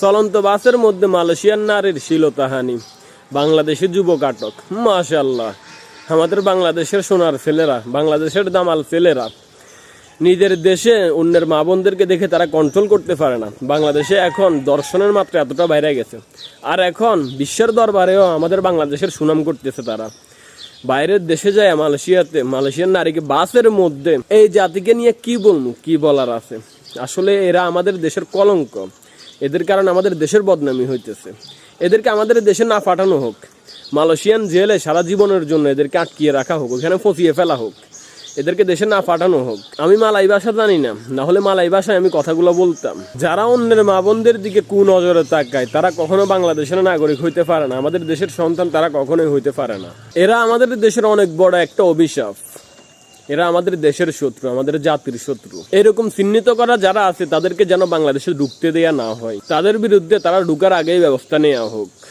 চলন্ত বাসের মধ্যে মালয়েশিয়ার নারীর শিলতাহানি। বাংলাদেশের যুবক আটক। মাশাল্লাহ আমাদের বাংলাদেশের সোনার ছেলেরা, বাংলাদেশের দামাল ছেলেরা। নিজের দেশে অন্যের মা বোনদেরকে দেখে তারা কন্ট্রোল করতে পারে না। বাংলাদেশে এখন দর্শনের মাত্রা এতটা বাইরে গেছে। আর এখন বিশ্বের দরবারেও আমাদের বাংলাদেশের সুনাম করতেছে তারা। বাইরের দেশে যায় মালয়েশিয়াতে মালয়েশিয়ার নারীকে বাসের মধ্যে। এই জাতিকে নিয়ে কি বলব, কি বলার আছে? আসলে এরা আমাদের দেশের কলঙ্ক। এদের কারণে আমাদের দেশের বদনামি হইতেছে। এদেরকে আমাদের দেশে না পাঠানো হোক। মালয়েশিয়ান জেলে সারা জীবনের জন্য এদেরকে আটকিয়ে রাখা হোক, ওখানে ফসিয়ে ফেলা হোক। এদেরকে দেশে না পাঠানো হোক। আমি মালাই ভাষা জানি না না হলে মালাই ভাষায় আমি কথাগুলো বলতাম। যারা অন্যের মা বোনদের দিকে কু নজরে তাকায়, তারা কখনো বাংলাদেশের নাগরিক হইতে পারে না। আমাদের দেশের সন্তান তারা কখনোই হইতে পারে না। এরা আমাদের দেশের অনেক বড় একটা অভিশাপ। এরা আমাদের দেশের শত্রু, আমাদের জাতির শত্রু। এরকম চিহ্নিত করা যারা আছে, তাদেরকে যেন বাংলাদেশে ঢুকতে দেয়া না হয়। তাদের বিরুদ্ধে তারা ঢুকার আগেই ব্যবস্থা নেওয়া হোক।